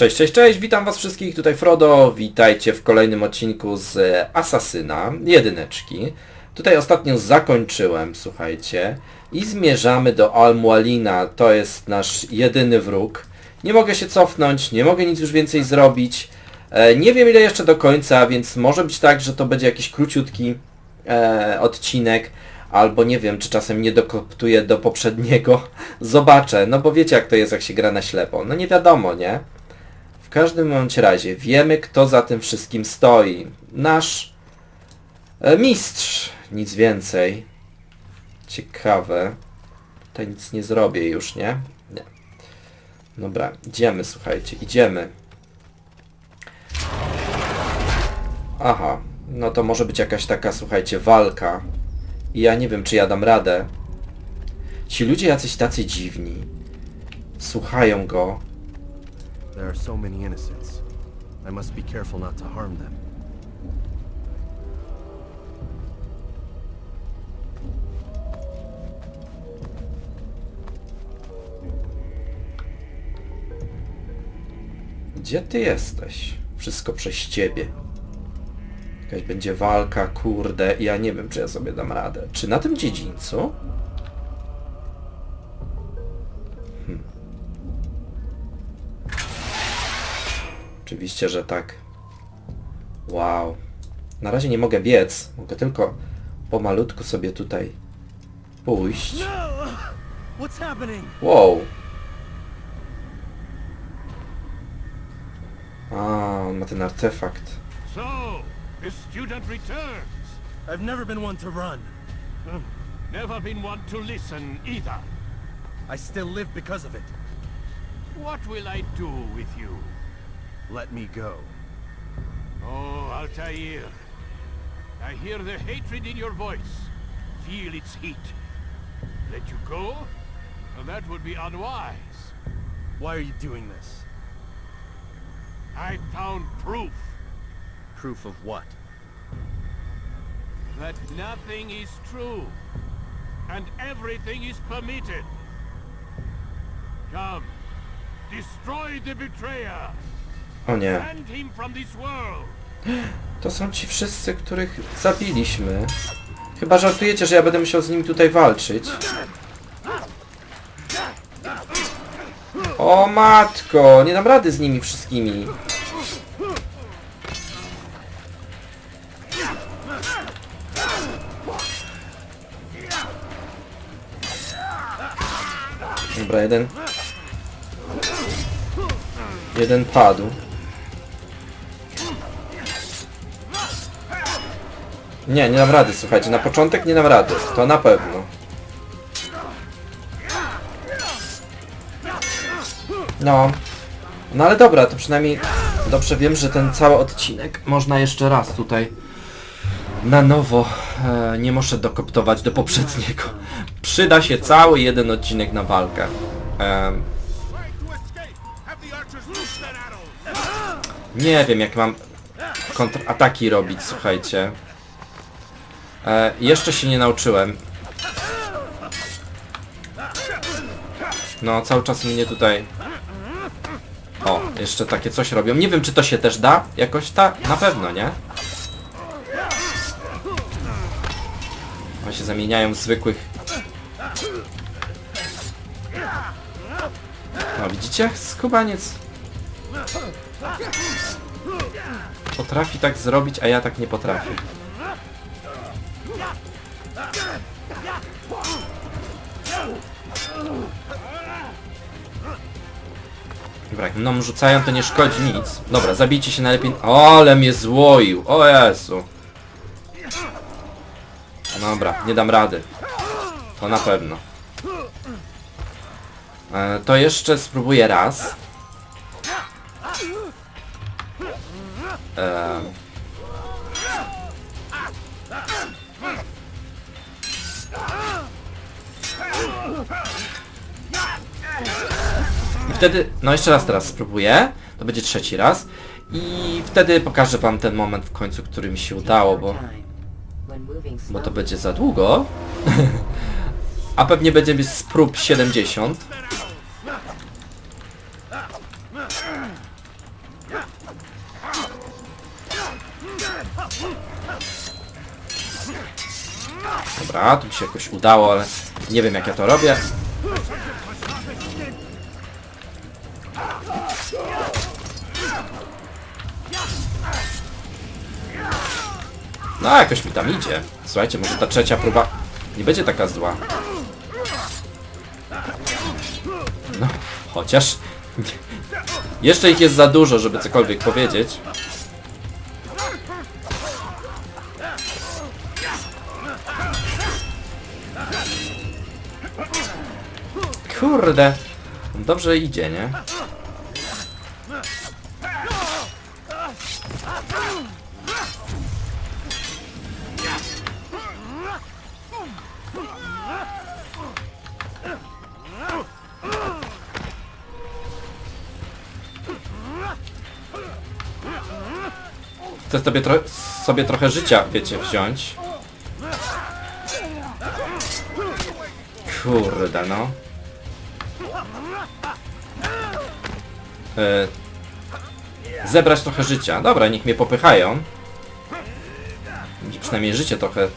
Cześć, cześć, cześć, witam was wszystkich, tutaj Frodo, witajcie w kolejnym odcinku z Asasyna, jedyneczki. Tutaj ostatnio zakończyłem, słuchajcie, i zmierzamy do Al-Mualina, to jest nasz jedyny wróg. Nie mogę się cofnąć, nie mogę nic już więcej zrobić, e, nie wiem ile jeszcze do końca, więc może być tak, że to będzie jakiś króciutki e, odcinek, albo nie wiem, czy czasem nie dokoptuję do poprzedniego. Zobaczę, no bo wiecie jak to jest, jak się gra na ślepo. No nie wiadomo, nie? W każdym bądź razie wiemy, kto za tym wszystkim stoi. Nasz e, mistrz, nic więcej. Ciekawe. Tutaj nic nie zrobię już, nie? Nie. Dobra, idziemy, słuchajcie, idziemy. Aha, no to może być jakaś taka, słuchajcie, walka. I ja nie wiem, czy ja dam radę. Ci ludzie jacyś tacy dziwni. Słuchają go. There are so many innocents. I must be careful not to harm them. Gdzie ty jesteś? Wszystko przez ciebie. Jakaś będzie walka, kurde, ja nie wiem, czy ja sobie dam radę. Czy na tym dziedzińcu? Oczywiście, że tak. Wow. Na razie nie mogę biec. Mogę tylko pomalutku sobie tutaj pójść. Happening? Wow. A, on ma ten artefakt. So, the student returns. I've never been one to run. Never been one to listen either. I still live because of it. What will I do with you? Let me go. Oh, Altair. I hear the hatred in your voice. Feel its heat. Let you go? Well, that would be unwise. Why are you doing this? I found proof Proof of what? that nothing is true. And everything is permitted. Come. Destroy the betrayer. O nie. To są ci wszyscy, których zabiliśmy. Chyba żartujecie, że ja będę musiał z nimi tutaj walczyć. O matko, nie dam rady z nimi wszystkimi. Dobra, jeden. Jeden padł. Nie, nie dam rady, słuchajcie, na początek nie dam rady, to na pewno. No. No ale dobra, to przynajmniej dobrze wiem, że ten cały odcinek można jeszcze raz tutaj na nowo. E, nie muszę dokoptować do poprzedniego. Przyda się cały jeden odcinek na walkę. E, nie wiem jak mam kontrataki robić, słuchajcie. E, jeszcze się nie nauczyłem. No, cały czas mnie tutaj... O, jeszcze takie coś robią. Nie wiem, czy to się też da jakoś tak? Na pewno, nie? One się zamieniają w zwykłych... No, widzicie? Skubaniec... Potrafi tak zrobić, a ja tak nie potrafię. Dobra, jak mną rzucają, to nie szkodzi nic. Dobra, zabijcie się najlepiej... O, ale mnie złoił! O Jezu! Dobra, nie dam rady. To na pewno. E, to jeszcze spróbuję raz. E, wtedy, no jeszcze raz teraz spróbuję. To będzie trzeci raz. I wtedy pokażę wam ten moment w końcu, który mi się udało, bo, bo to będzie za długo. A pewnie będzie być z prób 70. Dobra, tu mi się jakoś udało, ale nie wiem jak ja to robię. No, jakoś mi tam idzie. Słuchajcie, może ta trzecia próba nie będzie taka zła. No, chociaż... Jeszcze ich jest za dużo, żeby cokolwiek powiedzieć. Kurde. Dobrze idzie, nie? Chcę sobie, tro sobie trochę życia, wiecie, wziąć. Kurde, no. E, zebrać trochę życia. Dobra, niech mnie popychają. Będzie Przynajmniej życie trochę.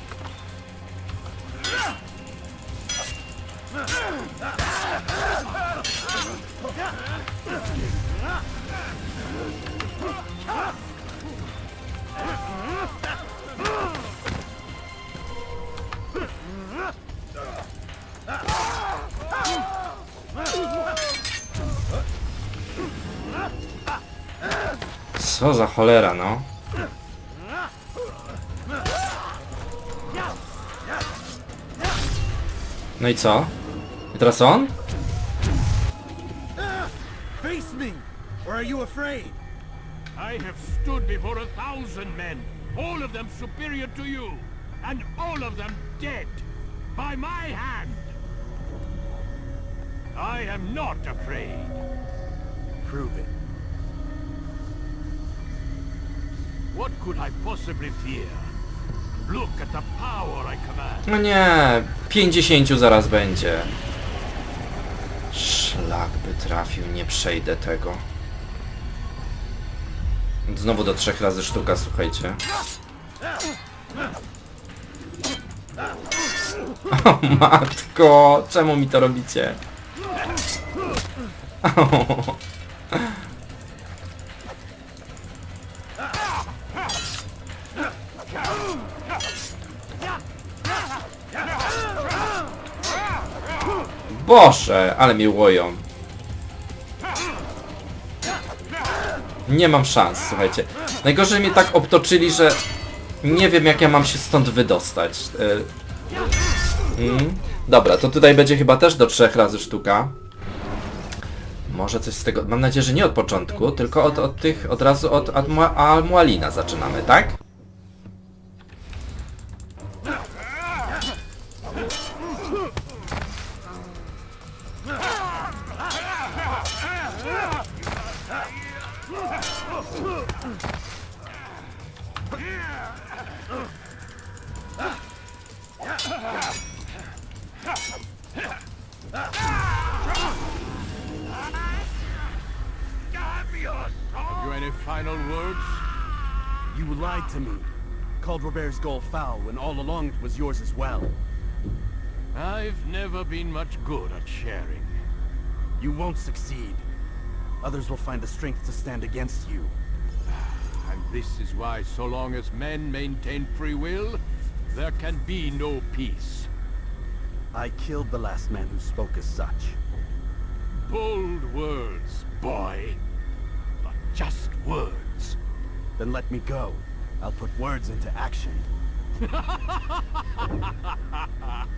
Co za cholera, no. No i co? I teraz on? Face me! Or are you afraid? I have stood before a thousand men, all of them superior to you, and all of them dead by my hand. I am not afraid. Prove it. What could I possibly fear? Look at the power I command. No nie, 50 zaraz będzie. Szlak by trafił, nie przejdę tego. Znowu do trzech razy sztuka, słuchajcie. O matko, czemu mi to robicie? O. Boże, ale mi łoją. Nie mam szans, słuchajcie. Najgorzej mnie tak obtoczyli, że nie wiem jak ja mam się stąd wydostać. E, Mm. Dobra, to tutaj będzie chyba też do trzech razy sztuka. Może coś z tego... Mam nadzieję, że nie od początku, tylko od, od tych, od razu od Almu- Almualina zaczynamy, tak? Have you any final words? You lied to me. Called Robert's goal foul when all along it was yours as well. I've never been much good at sharing. You won't succeed. Others will find the strength to stand against you. And this is why so long as men maintain free will, there can be no peace. I killed the last man who spoke as such. Bold words, boy. But just words. Then let me go. I'll put words into action.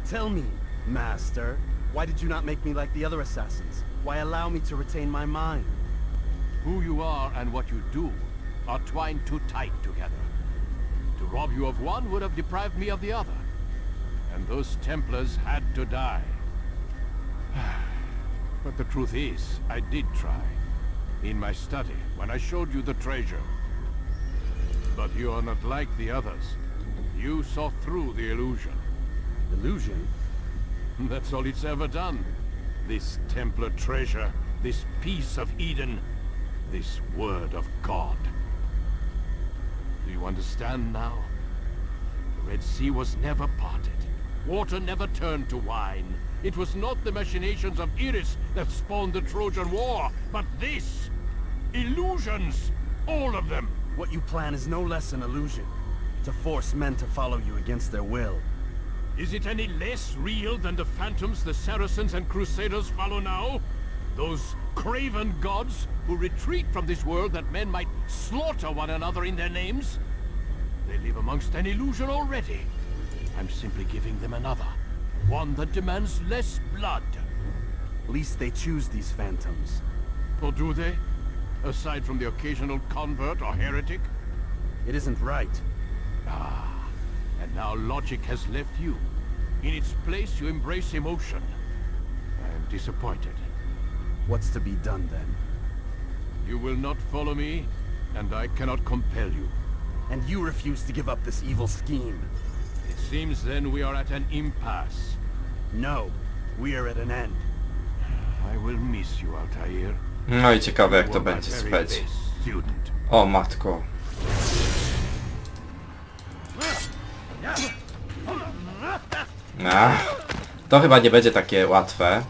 Tell me, Master, why did you not make me like the other assassins? Why allow me to retain my mind? Who you are and what you do are twined too tight together. To rob you of one would have deprived me of the other. And those Templars had to die. But the truth is, I did try. In my study, when I showed you the treasure. But you are not like the others. You saw through the illusion. Illusion? That's all it's ever done. This Templar treasure, this piece of Eden. this word of God. Do you understand now? The Red Sea was never parted. Water never turned to wine. It was not the machinations of Iris that spawned the Trojan War, but this! Illusions! All of them! What you plan is no less an illusion. To force men to follow you against their will. Is it any less real than the phantoms the Saracens and Crusaders follow now? Those craven gods who retreat from this world that men might slaughter one another in their names? They live amongst an illusion already. I'm simply giving them another. One that demands less blood. At Least they choose these phantoms. Or do they? Aside from the occasional convert or heretic? It isn't right. Ah, And now logic has left you. In its place, you embrace emotion. I'm disappointed. What's to be done then? You will not follow me, and I cannot compel you. And you refuse to give up this evil scheme. It seems then we are at an impasse. No, we are at an end. I will miss you, Altair. No i ciekawe jak You to were my będzie, very słuchajcie. best student. O matko. Ach, to chyba nie będzie takie łatwe.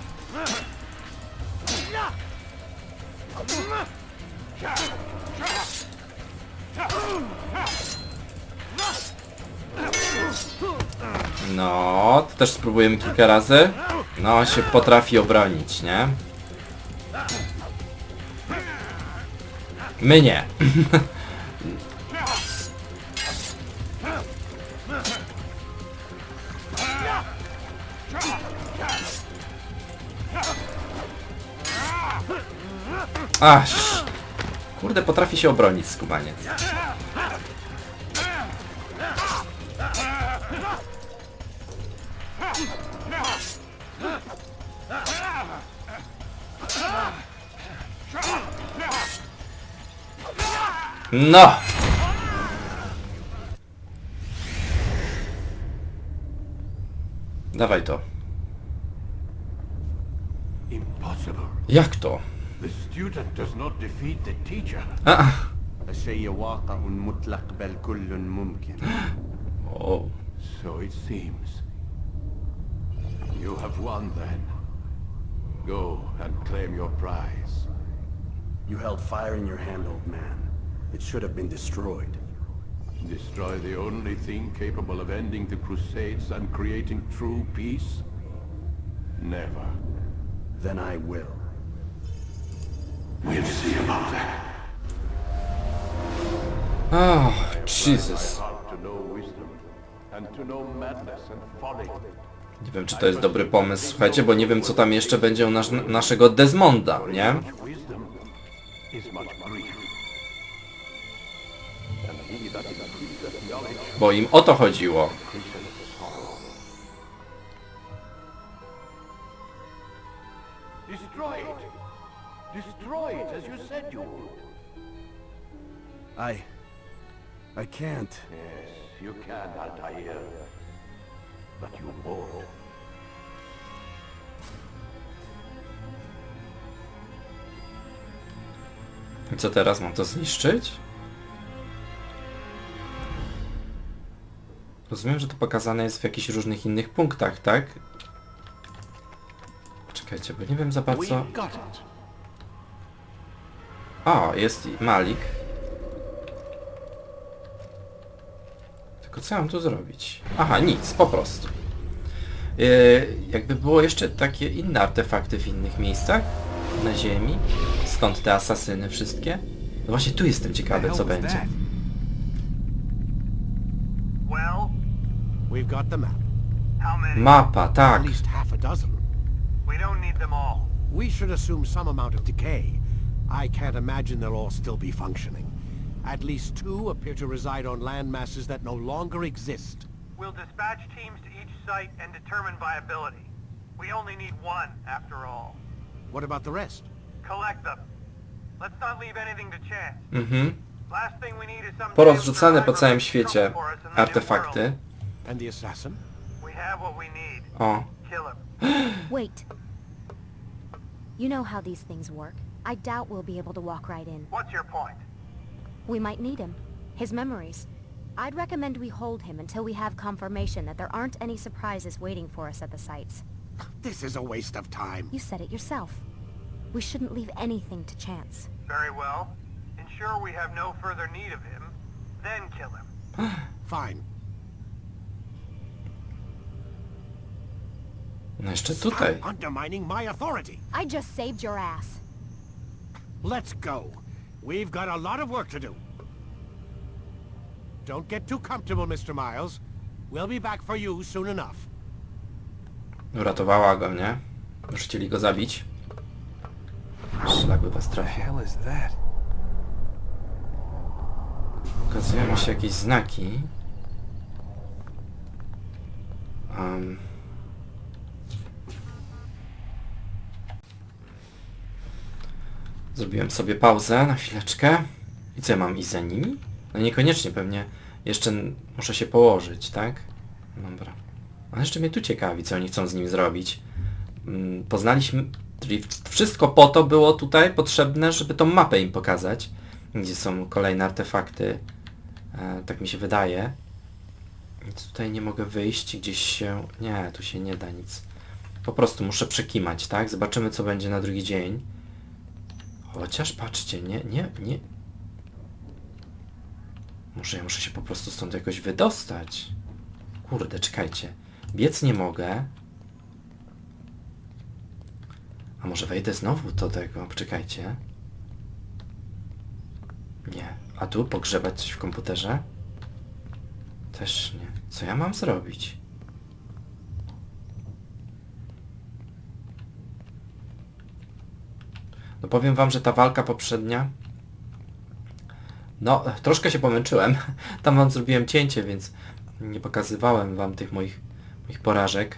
No, to też spróbujemy kilka razy. No, się potrafi obronić, nie? My nie. Aż. Kurde, potrafi się obronić skubaniec. No! Dawaj to. Jak to? The student does not defeat the teacher. A, الشيء واقع مطلق بل كل ممكن. o. So it seems. You have won then. Go and claim your prize. You held fire in your hand, old man. It should have been destroyed. Destroy the only thing capable of ending the Crusades and creating true peace? Never. Then I will. We'll see about that. Oh, Jesus. Heart to know wisdom, and to know madness and folly. Nie wiem, czy to jest dobry pomysł, słuchajcie, bo nie wiem, co tam jeszcze będzie u nas, naszego Desmonda, nie? Bo im o to chodziło. Destroy it! Destroy it as you said you would. I... I can't. Yes, you can, Altair. But you won't. Co teraz? Mam to zniszczyć? Rozumiem, że to pokazane jest w jakichś różnych innych punktach, tak? Czekajcie, bo nie wiem za bardzo... O, jest Malik. Tylko co ja mam tu zrobić? Aha, nic, po prostu. Yy, jakby było jeszcze takie inne artefakty w innych miejscach na ziemi, stąd te asasyny wszystkie. No właśnie tu jestem ciekawy, co będzie. Mapa, tak. We should assume some amount of decay. I can't imagine they'll all still be functioning. At least two appear to reside on land masses that no longer exist. We'll dispatch teams to each site and determine viability. We only need one, after all. What about the rest? Collect them. Let's not leave anything to chance. Mhm. Last thing we need is some Porozrzucane po całym świecie trouble for us in the new artefakty. And the assassin? We have what we need. O, Kill him. Wait. You know how these things work. I doubt we'll be able to walk right in. What's your point? We might need him. His memories. I'd recommend we hold him until we have confirmation that there aren't any surprises waiting for us at the sites. This is a waste of time. You said it yourself. We shouldn't leave anything to chance. Very well. Ensure we have no further need of him, then kill him. Fine. No jeszcze tutaj. Stop undermining my authority. I just saved your ass. Let's go. We've got a lot of work to do. Don't get too comfortable, Mr. Miles. We'll be back for you soon enough. Uratowała go, nie? Już chcieli go zabić. Szlak by was trafił. hell is that? Pokazują mi się jakieś znaki. Um. Zrobiłem sobie pauzę na chwileczkę. I co ja mam iść za nimi? No niekoniecznie, pewnie jeszcze muszę się położyć, tak? Dobra. Ale jeszcze mnie tu ciekawi, co oni chcą z nim zrobić. Mm, Poznaliśmy... Czyli wszystko po to było tutaj potrzebne, żeby tą mapę im pokazać, gdzie są kolejne artefakty. E, tak mi się wydaje. Nic tutaj nie mogę wyjść, gdzieś się... Nie, tu się nie da nic. Po prostu muszę przekimać, tak? Zobaczymy, co będzie na drugi dzień. Chociaż patrzcie, nie, nie, nie. Może ja muszę się po prostu stąd jakoś wydostać. Kurde, czekajcie. Biec nie mogę. A może wejdę znowu do tego? Poczekajcie. Nie. A tu pogrzebać coś w komputerze? Też nie. Co ja mam zrobić? No powiem wam, że ta walka poprzednia... No, troszkę się pomęczyłem. Tam wam zrobiłem cięcie, więc nie pokazywałem wam tych moich, moich porażek.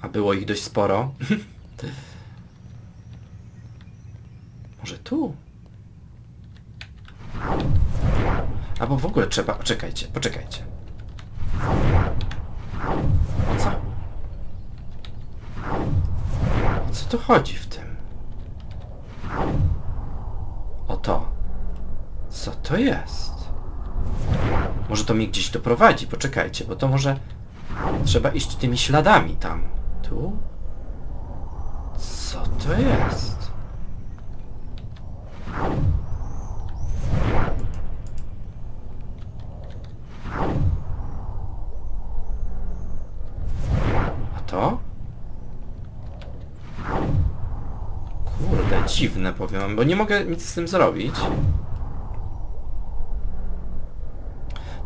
A było ich dość sporo. Może tu? Albo w ogóle trzeba... Poczekajcie, poczekajcie. O co? O co tu chodzi w tym? O to. Co to jest? Może to mnie gdzieś doprowadzi, poczekajcie, bo to może... Trzeba iść tymi śladami tam. Tu? Co to jest? A to? Kurde, dziwne powiem, bo nie mogę nic z tym zrobić.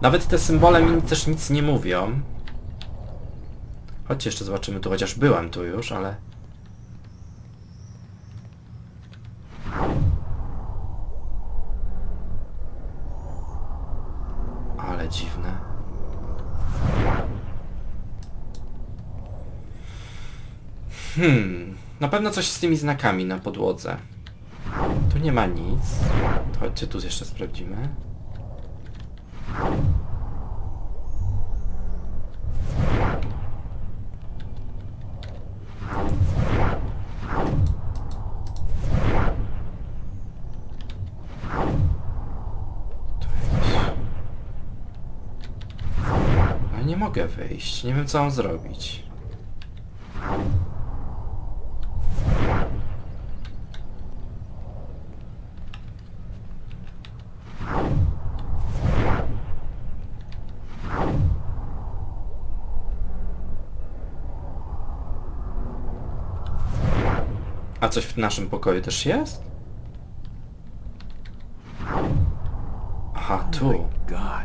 Nawet te symbole mi też nic nie mówią. Chodźcie jeszcze zobaczymy tu, chociaż byłem tu już, ale... Ale dziwne. Hmm, na pewno coś z tymi znakami na podłodze. Tu nie ma nic. Chodźcie tu jeszcze sprawdzimy. Tu jakieś- Ale nie mogę. Nie wiem co mam zrobić. A coś w naszym pokoju też jest? Aha, Oh tu. my god.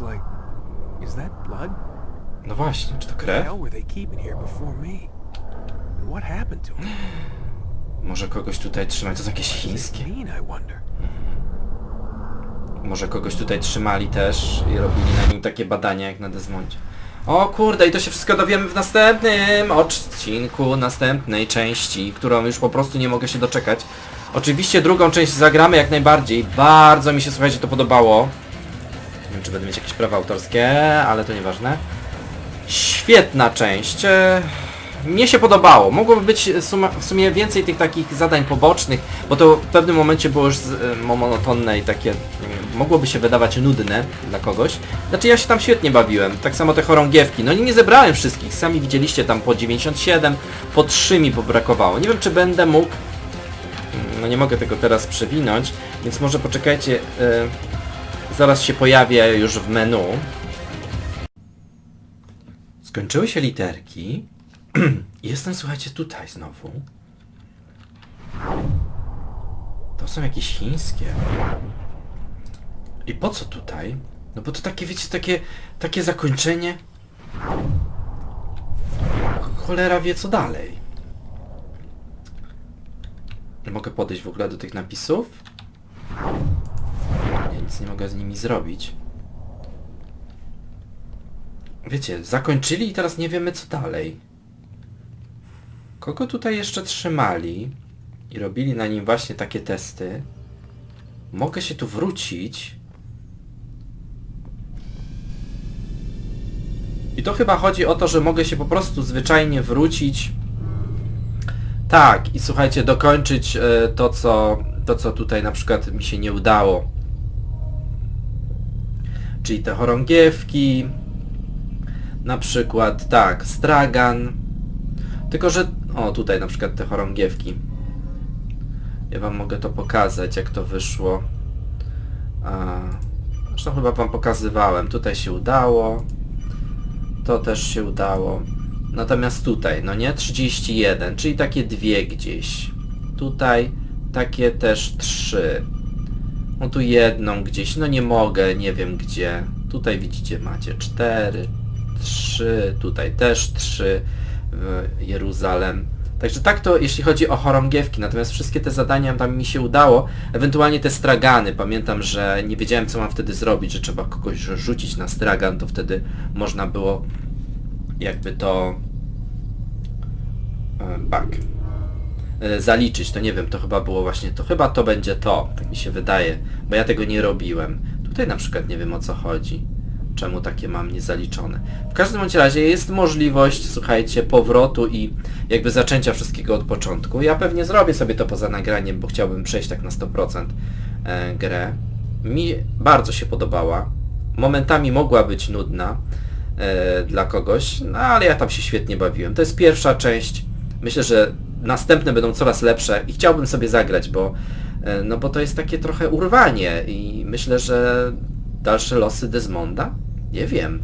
Looks like... Is that blood? No właśnie, czy to the krew? hell were they keeping here before me? And what happened to him? Może kogoś tutaj trzymać? To są jakieś does chińskie? mean, I wonder? Może kogoś tutaj trzymali też i robili na nim takie badania jak na Desmondzie. O kurde, i to się wszystko dowiemy w następnym odcinku, następnej części, którą już po prostu nie mogę się doczekać. Oczywiście drugą część zagramy jak najbardziej. Bardzo mi się, słuchajcie, to podobało. Wiem, czy będę mieć jakieś prawa autorskie, ale to nieważne. Świetna część. e, mnie się podobało. Mogłoby być w sumie więcej tych takich zadań pobocznych, bo to w pewnym momencie było już e, monotonne i takie mm, mogłoby się wydawać nudne dla kogoś. Znaczy ja się tam świetnie bawiłem. Tak samo te chorągiewki. No nie zebrałem wszystkich. Sami widzieliście tam po 97, po 3 mi pobrakowało. Nie wiem czy będę mógł no nie mogę tego teraz przewinąć, więc może poczekajcie, e, zaraz się pojawię już w menu. Skończyły się literki. Jestem, słuchajcie, tutaj znowu. To są jakieś chińskie. I po co tutaj? No bo to takie, wiecie, takie, takie zakończenie. Cholera wie co dalej. Mogę podejść w ogóle do tych napisów? Nic nie mogę z nimi zrobić. Wiecie, zakończyli i teraz nie wiemy co dalej. Kogo tutaj jeszcze trzymali i robili na nim właśnie takie testy? Mogę się tu wrócić. I to chyba chodzi o to, że mogę się po prostu zwyczajnie wrócić tak, i słuchajcie, dokończyć e, to, co, to, co tutaj na przykład mi się nie udało. Czyli te chorągiewki, na przykład, tak, stragan. Tylko, że, o, tutaj na przykład te chorągiewki. Ja wam mogę to pokazać, jak to wyszło. A, zresztą chyba wam pokazywałem. Tutaj się udało. To też się udało. Natomiast tutaj, no nie? 31, czyli takie dwie gdzieś. Tutaj takie też trzy. No tu jedną gdzieś, no nie mogę, nie wiem gdzie. Tutaj widzicie, macie cztery, trzy, tutaj też trzy, w Jeruzalem. Także tak to jeśli chodzi o chorągiewki, natomiast wszystkie te zadania tam mi się udało. Ewentualnie te stragany, pamiętam, że nie wiedziałem co mam wtedy zrobić, że trzeba kogoś rzucić na stragan, to wtedy można było jakby to e, e, zaliczyć, to nie wiem, to chyba było właśnie to, chyba to będzie to, tak mi się wydaje, bo ja tego nie robiłem. Tutaj na przykład nie wiem o co chodzi, czemu takie mam niezaliczone. W każdym bądź razie jest możliwość, słuchajcie, powrotu i jakby zaczęcia wszystkiego od początku. Ja pewnie zrobię sobie to poza nagraniem, bo chciałbym przejść tak na 100% e, grę. Mi bardzo się podobała. Momentami mogła być nudna, e, dla kogoś, no ale ja tam się świetnie bawiłem. To jest pierwsza część. Myślę, że następne będą coraz lepsze i chciałbym sobie zagrać, bo e, no bo to jest takie trochę urwanie i myślę, że dalsze losy Desmonda? Nie wiem.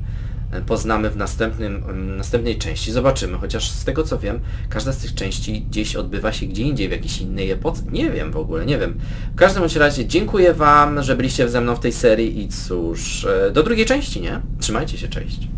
E, Poznamy w następnym, następnej części, zobaczymy, chociaż z tego co wiem, każda z tych części gdzieś odbywa się gdzie indziej, w jakiejś innej epoce. Nie wiem w ogóle, nie wiem. W każdym razie dziękuję Wam, że byliście ze mną w tej serii i cóż, e, do drugiej części, nie? Trzymajcie się, cześć.